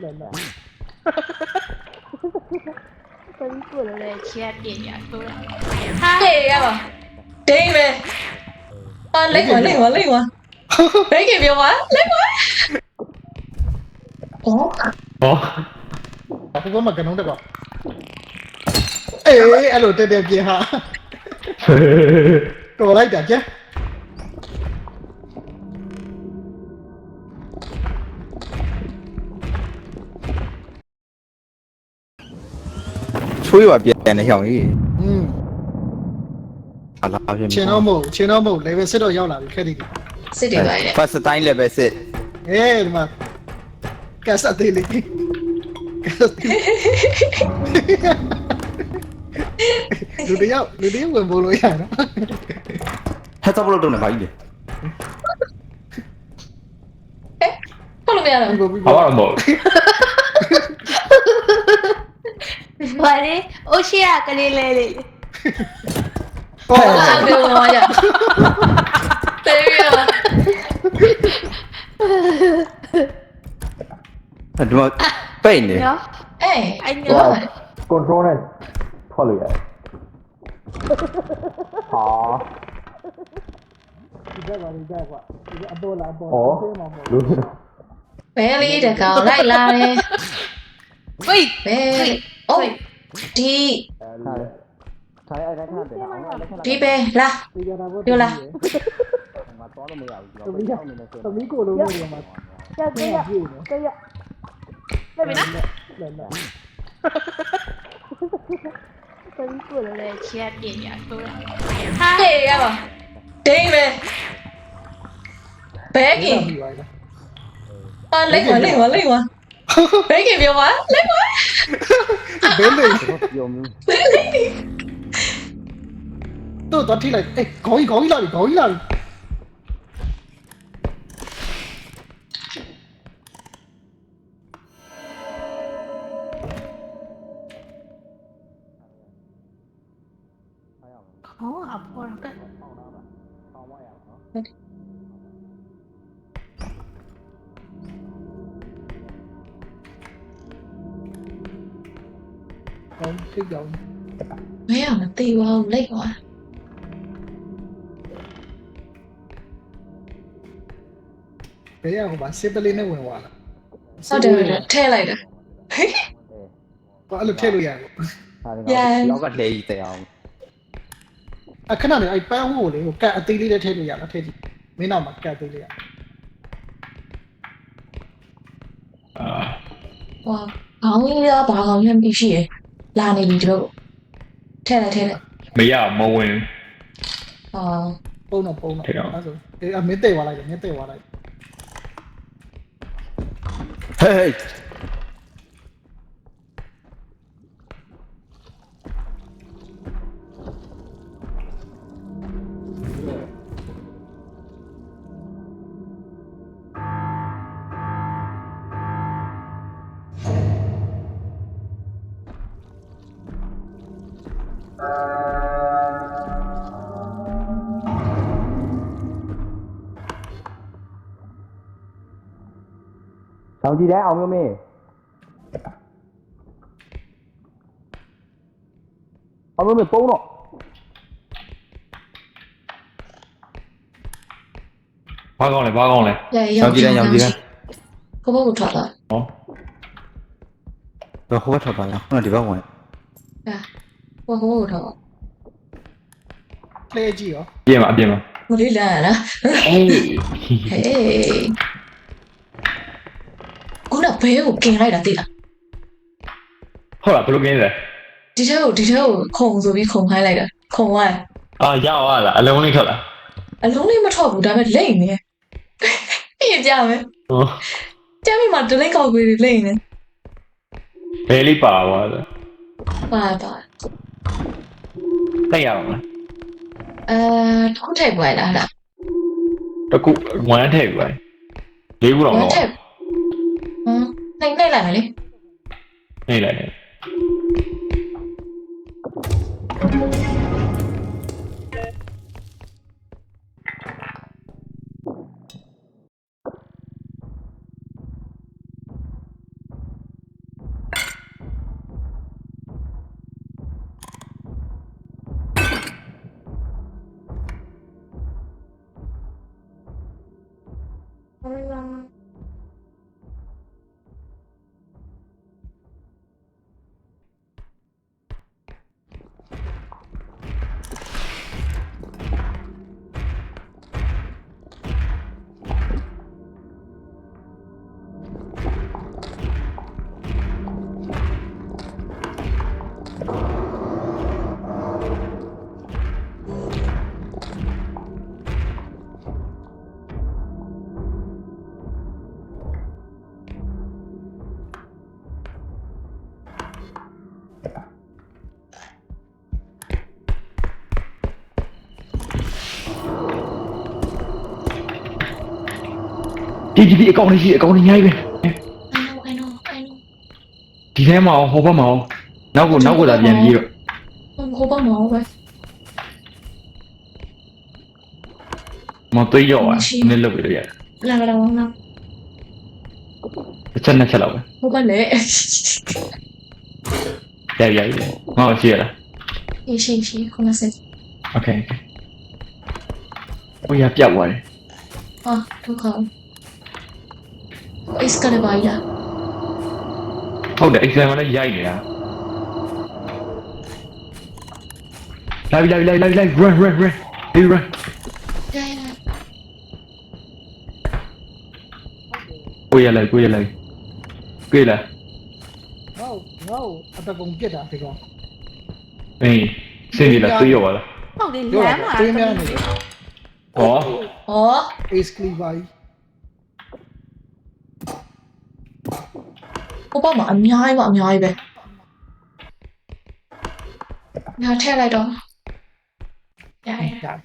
Mẹ mẹ Con của nó này chết đi nhà tôi Đi về à, Lấy quá, lấy quá, lấy quá Lấy kịp nhiều quá, lấy quá Ủa? Ủa? Aku kau makan udah kok. Eh, alo, tadi dia ha. Kau lagi dah je. ချွေးပါပြန်နေရောက်ကြီးอืมဟာလာပြန်ချင်းတော့မဟုတ်ချင်းတော့မဟုတ် level 7တော့ရောက်လာပြီခက်တယ်စစ်တွေပါလေ first time level 6အေးဒီမှာကတ်စသေးလေးကတ်စသေးလူတယောက်လူတယောက်ဝင်ပို့လို့ရနော်ဟဲ့တော့ဘလို့တော့နေပါကြီးလေဟုတ်လို့မရတော့ဘိုးဘိုးဘာမှမဟုတ် ဘာလဲအိုရှိရကလေးလေးလေးဟောအာပြောမှာကြတေးရပါဒီမှာပိတ်နေနော်အေးအဲ့ပြောနော်ပါ control နဲ့ထွက်လို့ရတယ်ဟာဒီကပါဒီကကွာဒီအပေါ်လာအပေါ်ဟောဆေးမှာမဟုတ်လူဘယ်လေးတကောင်လိုက်လာတယ်ဝိတ် đi đi bê la đưa la Hai. ra mà Đi về. Bé kìa. Ờ lấy quả lấy quả lấy quả Lấy kịp nhiều quá, lấy quá. Đến đi Lấy, lấy Tôi toàn thi lại, ê, có ý, có ý lại, có Khó học quá. Rồi ထိလိုက်အေးခေါင်းကြီးခေါင်းကြီးလာပြီခေါင်းကြီးလာပြီဟောအပေါ်ကခေါင်းထိကြောင်မရမသိပါဘူးလိမ့်ပါဘယ်ရဟိုမှာစစ်ပလေးနဲ့ဝင်သွားလားဟုတ်တယ်ဟုတ်တယ်ထဲလိုက်တာဟောအဲ့လိုထည့်လို့ရတယ်လောက်ကလှည့်ကြီးတဲ့အောင်အခဏနေအဲ့ပန်းဟိုလေဟိုကတ်အသေးလေးနဲ့ထည့်လို့ရလားထည့်ကြည့်မင်းနောက်မှာကတ်သေးလေးရအာဟောခေါင်းကြီးကဘာခေါင်းလဲမသိရှိရ လာနေပြီတို့ထဲလိုက်ထဲလိုက်မရမဝင်ဟောပုံတော့ပုံတော့ထည့်အောင်အဲ့ဆိုအေးအမင်းတဲ့သွားလိုက်တယ်မင်းတဲ့သွားလိုက်ဟေးဟေး ဆောင်ကြည့်တယ်အောင်မျိုးမင်းအောင်မျိုးမင်းပုံတော့ဘာကောင်းလဲဘာကောင်းလဲရရဆောင်ကြည့်တယ်အောင်ကြည့်တယ်ဘဘကိုထွက်လာဟောတော့ဟိုဘက်ထွက်ပါလားခုနကဒီဘက်ဝင်ဟောဘဘကိုထွက်ပါလှည့်ကြည့်ရောပြင်မှာအပြင်မှာဟိုလေးလာလားအေးဟေးခုန ဘဲကိုกินလိုက်တာသိလားဟုတ်လားဘယ်လိုကင်းလဲဒီထဲကိုဒီထဲကိုခုံဆိုပြီးခုံခိုင်းလိုက်တာခုံသွားအာရအောင်လားအလုံးလေးထွက်လာအလုံးလေးမထွက်ဘူးဒါပေမဲ့လိမ့်နေအေးကြမယ်ဟောကြမ်းမိမှာဒလိမ့်ကောက်ကြီးလိမ့်နေဘယ်လေးပါသွားလဲပါပါတိုက်ရအောင်လားအဲတစ်ခုထိုက်ပွားလားလားတကူဝမ်းထည့်ပြီလေးခုတော့ဝမမ်းဟုတ်ထက်ဟမ် နိုင်နိုင်လာမယ်လေနေလိုက်နေဒီဒီဒီအကောင့်လေးရှိ đi địa con đi, địa con đi ngay về. Thì thế mà, hộp bao màu. Nó của nó của là dành gì vậy? Hộp bao màu vậy. Mà tôi giỏi à, nên lúc vậy. Là là không? Cái chân này sẽ vậy Không có lễ. Đây vậy. Ngồi chia rồi. Sì, sì, sì, come se. Ok. Ôi, giờ dạ, dạ vậy. à tôi không? इसका revive Hauda, ik ben wel jij ja. Live, live, live, live, live, run, run, run. Hey, run. Yeah, yeah. Quay lại, quay lại. Quay lại. No, no, anh ta cũng biết à, thì con. Ê, xem gì là tôi rồi. Không, đến lắm à. Tôi nhớ này. Ủa? Ủa? Ace Cleave 오바마 안녕 이거 안녕 이베 nhà xe lại đó dạ dạ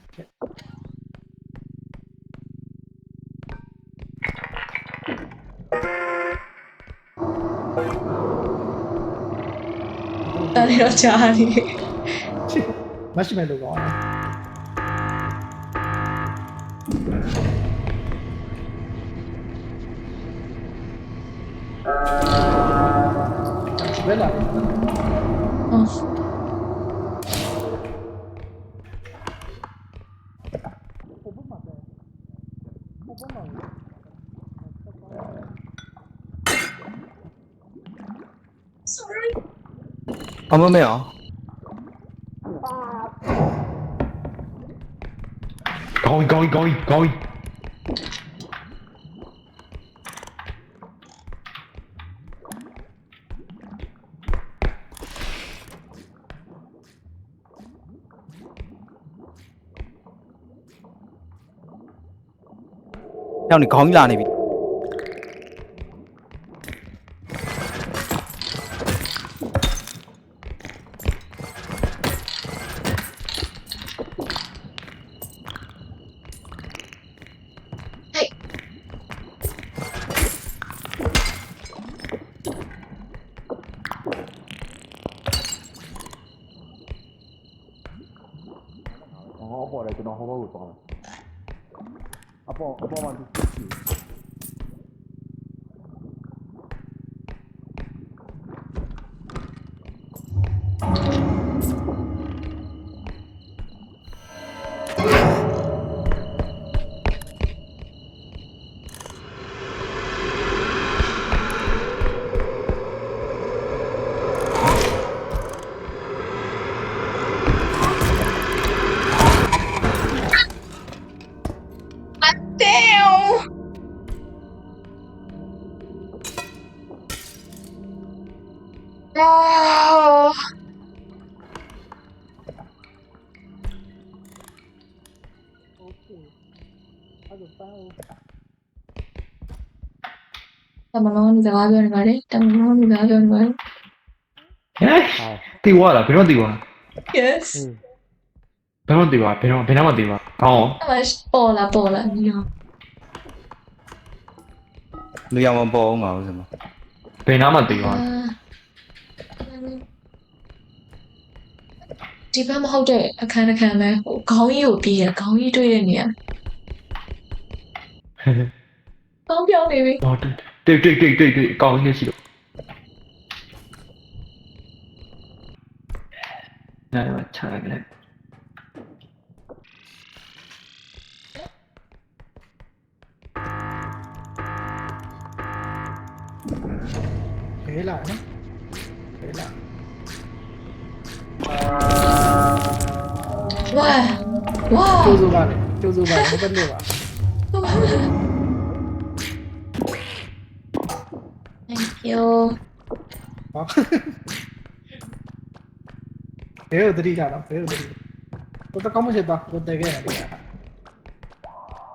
아니 그렇지 아니 마시멜로가 Bella. Ờ. Oh. Ông ơi mèo à. Coi coi coi coi တ် sorry အမမေအောင် ကောင်းကောင်းကောင်းကောင်း ရောက်နေခေါင်းကြီးလာနေပြီ ဟောပေါ်တယ်ကျွန်တော်ဟောဘက် Apa, apa mantıklı. Não! Tá beraber tá Tamam, tá oynayalım. tá Tiwara, tá Tiwara. tá Pero tá pero tá Tiwara. No. Mas tá bola, tá Dobbiamo tá po' un mouse. tá Tiwara. ဒီဘက်မဟုတ်တဲ့အခန်းတစ်ခန်းပဲဟိုခေါင်းကြီးကိုပြီးရခေါင်းကြီးတွေ့တဲ့နေရာကောင်းပြောင်းနေပြီဟောတိတ်တိတ်တိတ်တိတ်တိတ်ကောင်းနေရှိလို့နားမချရကြတယ်ဘဲလာ ကျိုးစိုးပါလေကျိုးစိုးပါဟိုဘက်လို့ပါ Thank you ဟောဘဲကိုတတိထားတော့ဘဲကိုတတိဟိုတကောင်းမရှိပါကိုတက်ခဲ့တယ်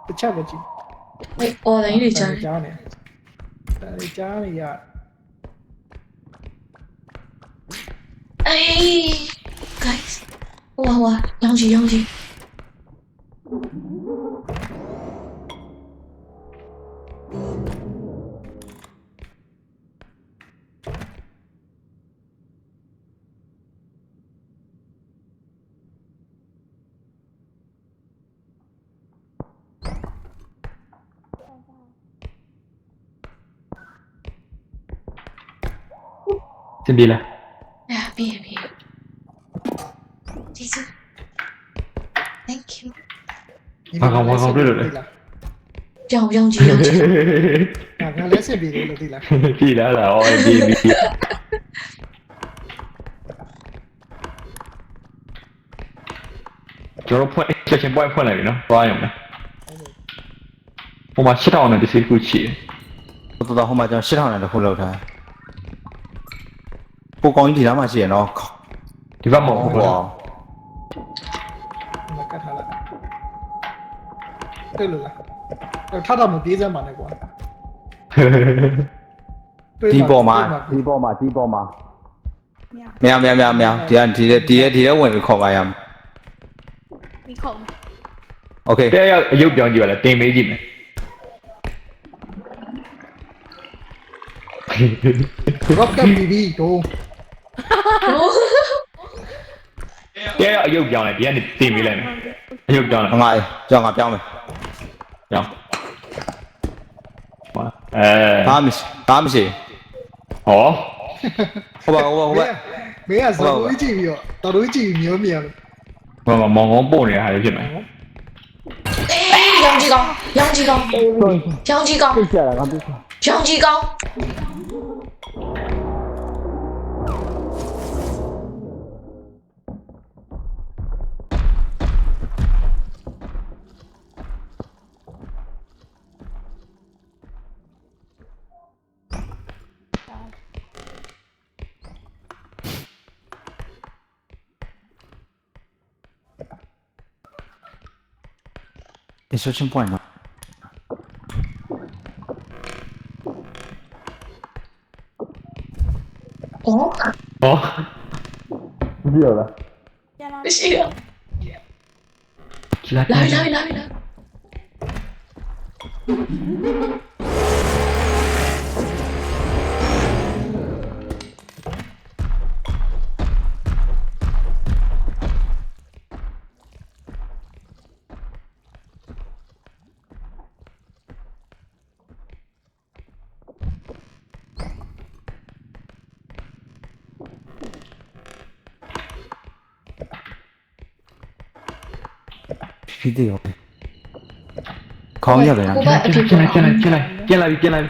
တချက်ပဲကြည့်ဝေးအော်တိုင်းတွေကြားကြားနေတယ်ကြားနေရအေး guys ဝါဝါရောင်းကြီးရောင်းကြီး စင်ပြေလားအဲ့ပြီးပြီကျေးဇူး thank you ပြောင်းပြောင်းကြည့်ပြောင်းကြည့်ငါကလည်းစစ်ပြီးလို့သိလားပြေလားလားအော်ပြေပြေကျွန်တော်ဖွင့်ချက်ချင်းပွိုင်းဖွင့်လိုက်ပြီနော်သွားရုံနဲ့ဟိုမှာ8000နဲ့ဒီစီကူချီတော်တော်ဟိုမှာကျွန်တော်8000နဲ့တစ်ခုလောက်ထား ပိုကောင်းကြီးဒီလားမှရှိရနော် ဒီဘက်မှာဟုတ်ပါ ဟော မကတ်ထားလိုက်တွေ့လို့လားတော့ထားတော့မပြေးစမ်းပါနဲ့ကွာ ဒီပေါ်မှာဒီပေါ်မှာဒီပေါ်မှာမရမရမရမရဒီကဒီဒီရဲ့ဒီရဲ့ဝင်ပြီးခေါ်ပါရမယ် มีของ โอเค တဲ့ရောက်အယုတ်ပြောင်းကြည့်ပါလားတင်မေးကြည့်မယ် ရော့ကတ် ဘီဘီတော့တဲ့ရောက်အယုတ်ပြောင်းလိုက်ဒီကနေတင်မေးလိုက်မယ်အယုတ်ပြောင်းလိုက်ဟငါကြောင်ငါပြောင်းမယ်ပြောင်းဟောအဲဘာမှမရှိဘာမှမရှိဟောဟိုပါဟိုပါဟိုပါမင်းကဇလိုးကြည့်ပြီးတော့တော်တော်ကြည့်မျိုးမြင်ဟိုမှာမောင်ကောင်းပို့နေတဲ့ဟာတွေဖြစ်မယ်အေးရောင်ကြီးကောင်းရောင်ကြီးကောင်းရော Insertion point var. Oh. Oh. Gidiyorlar. Bir şey yok. Lay lay lay lay. gidiyor. Kavga da yani. Gel gel gel gel gel gel abi gel abi.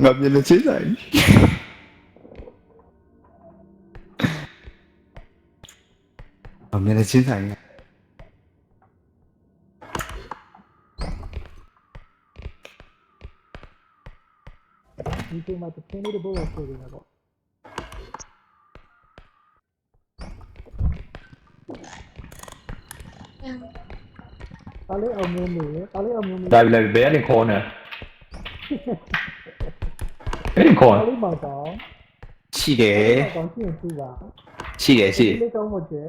Gabi ile şey ชิ้นใหญ่見てまたペネルボールしてるなど。ตอนนี้เอามือหนีตอนนี้เอามือหนี Tại vì là bé đen khôn nè Bé đen ตอน khôn นี้หมอสองฉี่เก๋หมอสองชื่อชื่อว่าฉี่เก๋ชี้เล็กสองหมดเจ๊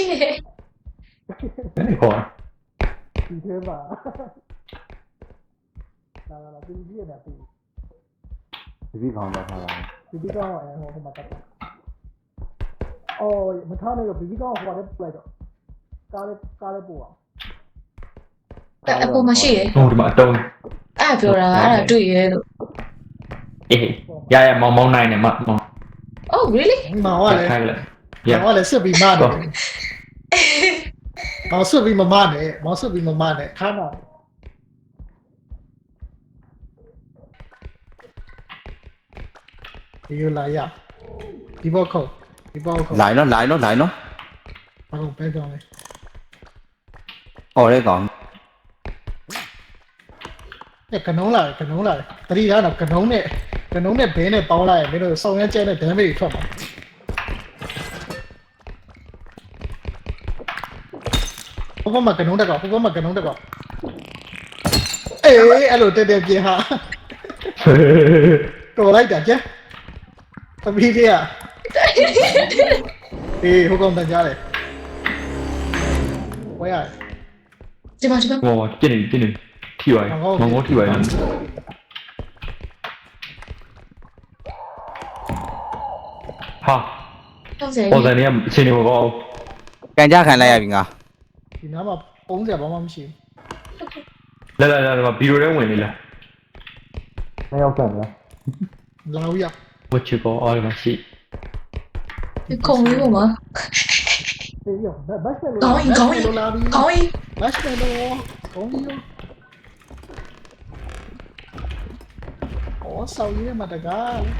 ရှင်းသူပါရှိတယ်ရှိလေးကောင်းမကျဲရှိရဘယ်နေခေါ်ဒီထဲမှာလာလာလာဒီကြီးရတာပြီဒီပြီးခေါင်းတော့ထားတာဒီဒီကောင်းအဲဟိုမှာတက်တယ်အော်မထားနဲ့တော့ဒီဒီကောင်းဟိုမှာလိုက်တော့ကားလေးကားလေးပို့အောင်အပေါ်မှာရှိရဟိုဒီမှာအတုံးအဲ့ပြောတာအဲ့ဒါတွေ့ရဲလို့အေးရရမောင်မောင်နိုင်နေမမောင် Oh really မောင်ကလည်းခိုင်းလိုက်မောင်ကလည်းစစ်ပြီးမနေ မောင်စစ်ပြီးမမနဲ့မောင်စစ်ပြီးမမနဲ့ခါနာဒီလိုလာရဒီဘောခုတ်ဒီဘောခုတ်လိုင်းနော်လိုင်းနော်လိုင်းနော်ဘာလို့ပဲကြောင်းလဲအော်တဲ့ကောင်အဲကနုံးလာကနုံးလာတတိယတော့ကနုံးနဲ့ကနုံးနဲ့ဘဲနဲ့ပေါင်းလိုက်ရင်မင်းတို့ဆောင်းရကျဲတဲ့ဒမ်းမေးထွက် ဟိုဘက်မှာကနုံးတက်ကောင်ဟိုဘက်မှာကနုံးတက်ကောင်အေးအဲ့လိုတက်တက်ပြင်းဟာတော်လိုက်တာကျသမီးလေးอ่ะအေးဟိုကောင်တန်ကြားတယ်ဝဲရဒီမှာဒီမှာဟောပြင်းနေပြင်းနေထိပါရင်မောင်မောထိပါရင်ဟာတော့စေဟောဇန်နေအချင်းနေမပေါ့ကန်ကြခံလိုက်ရပြီငါ ဒီနားမှာပုံးစရာဘာမှမရှိ လာလာလာလာဘီရိုထဲဝင်နေလား နှစ်ယောက်ဆန်လား ဘူးလာဦးရ ဝတ်ချကောအော်ဒီမှာရှိ ဒီခုံလေးကမှာ အေးရဘတ်စမယ် ကောင်းရင်ကောင်းရင် လိုလာပြီ ကောင်းရင် ဘတ်စမယ်လို့ကောင်းပြီရောအော်ဆောင်းရမှာတကား ရှိ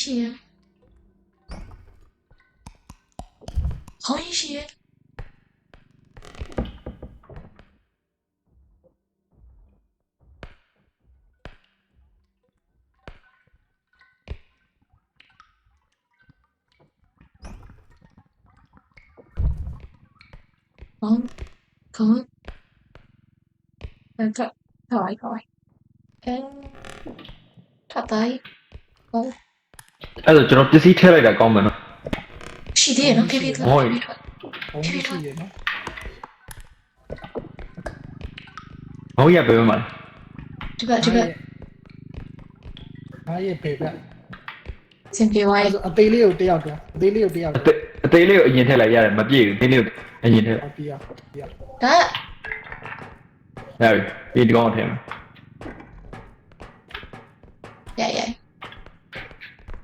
shit. Holy shit. Con, con. Thôi, thôi. Em... Thật đấy. Con. အဲထပ်တိုင်းဟောအဲ့ဒါကျွန်တော်ပစ္စည်းထည့်လိုက်တာကောင်းမယ်နော်ရှိသေးရနော်ဖြည်းဖြည်းထွက်ဟုတ်ဖြည်းဖြည်းထွက်ပုံးရှိရနော်ဟောရပဲမှာဒီဘက်ဒီဘက်အားရပေပြစင်ပြေဝိုင်းအဲ့အသေးလေးကိုတယောက်တော့အသေးလေးကိုတယောက်အတော့သေးအသေးလေးကိုအရင်ထည့်လိုက်ရတယ်မပြည့်ဘူးသေးလေးကိုအရင်ထည့်ပြရပြရဒါရပြီဒီဒီကောင်ကိုထည့်မယ်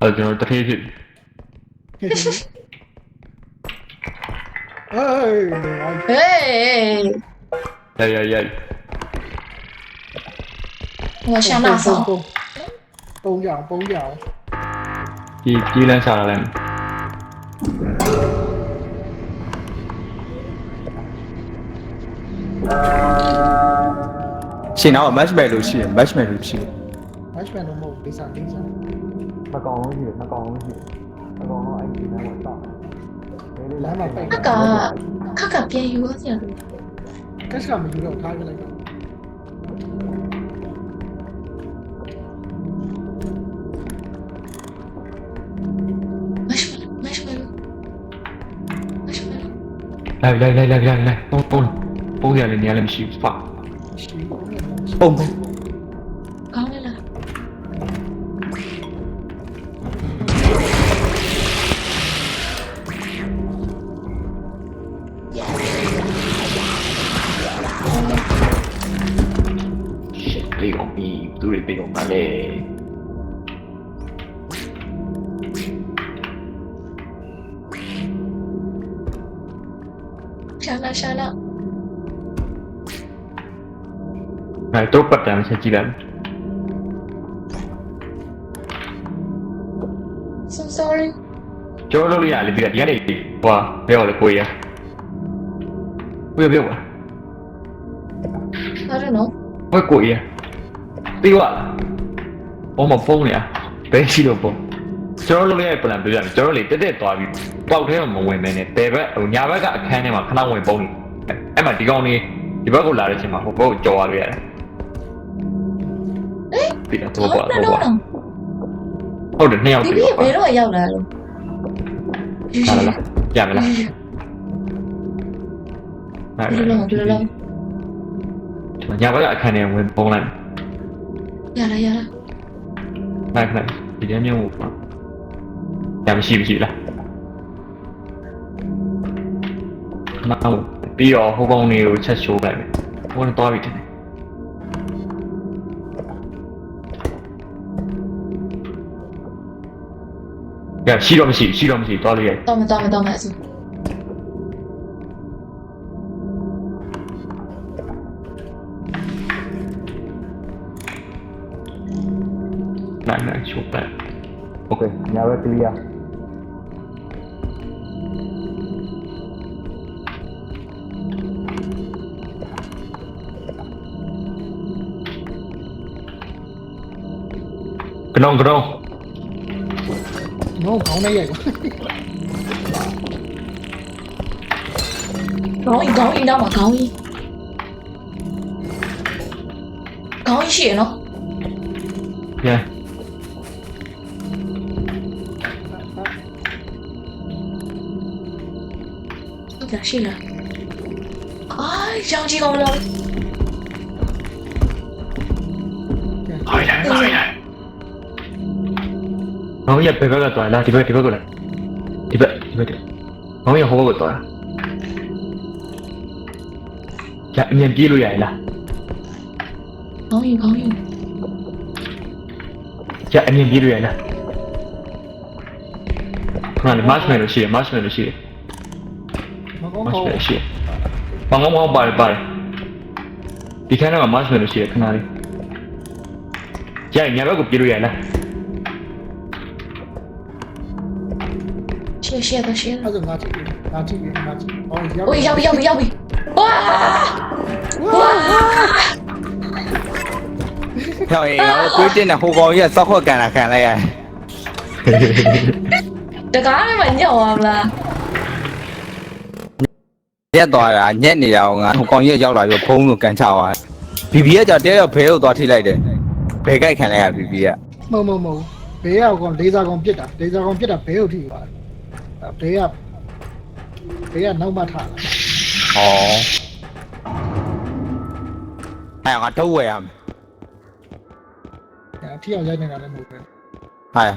အဲကျွန်တော်တထေးဖြစ်အေးဟေးရိုက်ရိုက်ရိုက်ငါရှာမဆောင်ပုံကြအောင်ပုံကြအောင်ဒီဒီလမ်းရှာလာလဲရှင်တော့ match battle ရှိရ match battle ရှိ match battle မဟုတ်ဒေသဒေသ มากองหินมากองหิวมากองไอ้องหัวต่อแล้วมากับเจยูเขาองต้องไอ้กันนะหมดต่อなんか、かがペイอやる。確かに、色を変えない。来来来来来来，蹦蹦蹦下来，你来งต้。อง。 အဲ့တော့ပတ်တမ်းချက်ကြည့်လိုက် so sorry，ကျော်လို့ရလေဒီကဒီကနေဟွာဘယ်ဟောလဲကိုရကိုရဘယ်ဟော I don't know，ဘယ်ကိုရပြီးွားဘောမဖုန်းနေရဘယ်ရှိတော့ပေါ့ကျော်လို့ရ plan ပြရမယ်ကျော်လို့လေတက်တက်သွားပြီးပေါက်ထဲမှာမဝင်မဲနဲ့တဲဘက်ဟိုညာဘက်ကအခန်းထဲမှာခဏဝင်ပုံနေအဲ့မှာဒီကောင်လေးဒီဘက်ကိုလာတဲ့အချိန်မှာဟိုဘက်ကိုကြော်သွားလို့ရတယ် ပြီလားတော့ပါတော့ပါဟုတ်တယ်နှစ်ယောက်ဒီပြီနေ့ဘယ်တော့ရောက်လာလဲပါလာလားရမလားဟုတ်ဒီလိုဒီလိုညဘက်ကအခန်းထဲဝင်ပုံလိုက်ရလာရလာလိုက်လိုက်ဒီထဲမျိုးပေါ့ညမရှိဘူးရှိလားမဟုတ်ပြီးတော့ဟိုကောင်လေးကိုချက်ရှိုးလိုက်မယ်ဟိုကောင်တော့ပြီးတယ် Ya, si lo mesti, si lo mesti, tak. Tama, tama, tama esok. Nah, nah, cuba. Okay, ni awak. Kenong, kenong. không cậu đây vậy có in cậu in đâu mà. Có in có in chuyện không yeah. là xin là. Ôi sao chỉ còn lâu. Rồi đây lại đây 마음이 앞에 가가 또 알아 디바 디바 그래 디바 디바 디바 마음이 호가 그 또야 야 그냥 뒤로 야 알아 마음이 마음이 야 그냥 뒤로 야 알아 그만 마시멜로 시에 마시멜로 시에 마시멜로 시에 방금 하고 말 말. 비켜나가 마시멜로 시에 그날이 야, 이 녀석은 비로 야나. ရှေ့ရှေ့တော့ရှေ့အဲ့ဒါငါကြည့်ငါကြည့်ငါကြည့်အော်ရောက်ပြီရောက်ပြီရောက်ပြီရောက်ပြီဘာဘာကျောင်းရေငါတို့တွေးတင်တဲ့ဟိုကောင်ကြီးကစောက်ခွက်ကန်လာခံလိုက်ရတယ်တကားနဲ့မညော့ပါမလားညက်သွားတာညက်နေတာကိုငါဟိုကောင်ကြီးကရောက်လာပြီးဘုံကိုကန်ချသွားတယ်ဘီဘီကကြာတဲရောက်ဘဲကိုသွားထိလိုက်တယ်ဘဲကြိုက်ခံလိုက်ရဘီဘီကမဟုတ်မဟုတ်မဟုတ်ဘေးရောက်ကောင်ဒေးစာကောင်ပြစ်တာဒေးစာကောင်ပြစ်တာဘဲကိုထိသွားတယ် ဘေးကဘေးကနောက်မှထလာဟောအဲ့ငါထုတ်ဝယ်ရမယ်အထီအောင်ရိုက်နေတာလည်းမဟုတ်ဘူးဟဲ့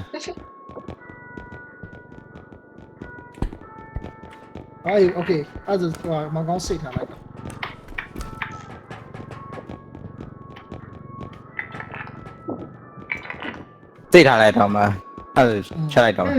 အေး okay အဲ့ဒါဆိုမကောင်းစိတ်ထားလိုက်တော့စိတ်ထားလိုက်တော့မှအဲ့ဒါချလိုက်တော့မှ